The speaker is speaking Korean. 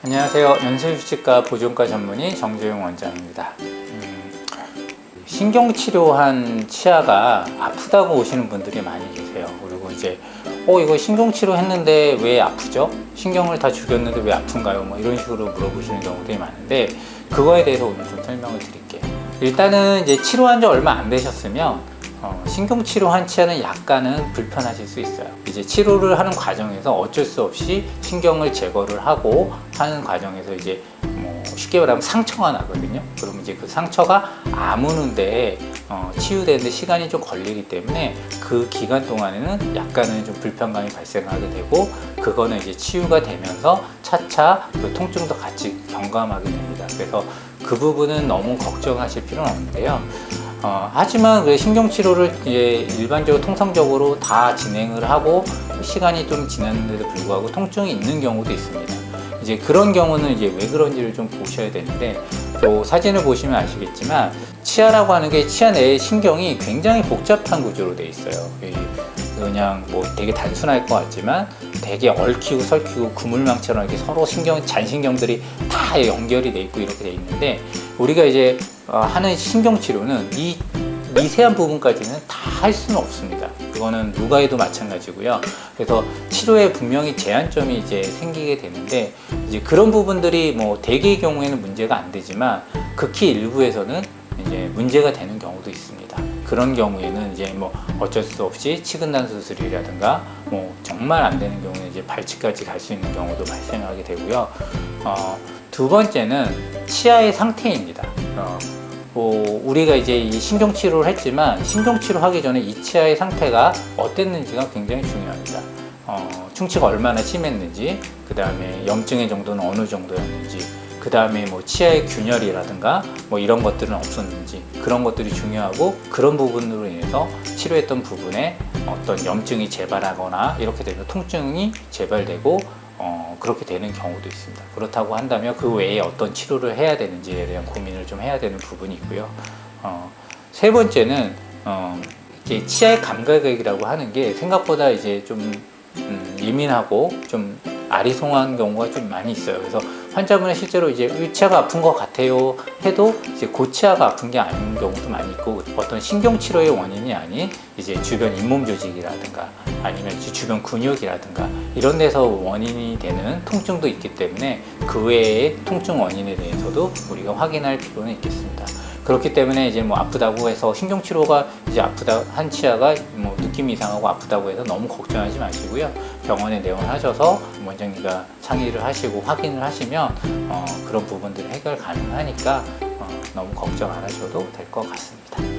안녕하세요. 연세휴직과 보존과 전문의 정재용 원장입니다. 음, 신경치료한 치아가 아프다고 오시는 분들이 많이 계세요. 그리고 이제 어 이거 신경치료 했는데 왜 아프죠? 신경을 다 죽였는데 왜 아픈가요? 뭐 이런 식으로 물어보시는 경우들이 많은데 그거에 대해서 오늘 좀 설명을 드릴게요. 일단은 이제 치료한 지 얼마 안 되셨으면 어, 신경치료한 치아는 약간은 불편하실 수 있어요. 이제 치료를 하는 과정에서 어쩔 수 없이 신경을 제거를 하고 하는 과정에서 이제 뭐 쉽게 말하면 상처가 나거든요. 그러면 이제 그 상처가 아무는데 어, 치유되는데 시간이 좀 걸리기 때문에 그 기간 동안에는 약간은 좀 불편감이 발생하게 되고 그거는 이제 치유가 되면서 차차 그 통증도 같이 경감하게 됩니다. 그래서 그 부분은 너무 걱정하실 필요는 없는데요. 어, 하지만 그 신경치료를 이제 일반적으로 통상적으로 다 진행을 하고 시간이 좀 지났는데도 불구하고 통증이 있는 경우도 있습니다. 이제 그런 경우는 이제 왜 그런지를 좀 보셔야 되는데 또 사진을 보시면 아시겠지만 치아라고 하는 게 치아 내의 신경이 굉장히 복잡한 구조로 돼 있어요. 이 그냥 뭐 되게 단순할 것 같지만 되게 얽히고 설키고 그물망처럼 이렇게 서로 신경 잔신경들이 다 연결이 돼 있고 이렇게 돼 있는데 우리가 이제 어, 하는 신경 치료는 이 미세한 부분까지는 다 할 수는 없습니다. 그거는 누가 해도 마찬가지고요. 그래서 치료에 분명히 제한점이 이제 생기게 되는데 이제 그런 부분들이 뭐 대개의 경우에는 문제가 안 되지만 극히 일부에서는 이제 문제가 되는 경우도 있습니다. 그런 경우에는 이제 뭐 어쩔 수 없이 치근단 수술이라든가 뭐 정말 안 되는 경우는 이제 발치까지 갈 수 있는 경우도 발생하게 되고요. 어, 두 번째는 치아의 상태입니다. 어, 뭐 우리가 이제 이 신경 치료를 했지만 신경 치료 하기 전에 이 치아의 상태가 어땠는지가 굉장히 중요합니다. 어, 충치가 얼마나 심했는지, 그 다음에 염증의 정도는 어느 정도였는지, 그 다음에 뭐 치아의 균열이라든가 뭐 이런 것들은 없었는지 그런 것들이 중요하고 그런 부분으로 인해서 치료했던 부분에 어떤 염증이 재발하거나 이렇게 되면 통증이 재발되고 어, 그렇게 되는 경우도 있습니다. 그렇다고 한다면 그 외에 어떤 치료를 해야 되는지에 대한 고민을 좀 해야 되는 부분이 있고요. 어, 세 번째는 어, 이게 치아의 감각이라고 하는 게 생각보다 이제 좀 음, 예민하고 좀 아리송한 경우가 좀 많이 있어요. 그래서 환자분은 실제로 이제 이 치아가 아픈 것 같아요 해도 이제 고치아가 아픈 게 아닌 경우도 많이 있고 어떤 신경 치료의 원인이 아닌 이제 주변 잇몸 조직이라든가 아니면 주변 근육이라든가 이런 데서 원인이 되는 통증도 있기 때문에 그 외의 통증 원인에 대해서도 우리가 확인할 필요는 있겠습니다. 그렇기 때문에 이제 뭐 아프다고 해서 신경치료가 이제 아프다 한 치아가 뭐 느낌이 이상하고 아프다고 해서 너무 걱정하지 마시고요 병원에 내원하셔서 원장님과 상의를 하시고 확인을 하시면 어, 그런 부분들을 해결 가능하니까 어, 너무 걱정 안 하셔도 될 것 같습니다.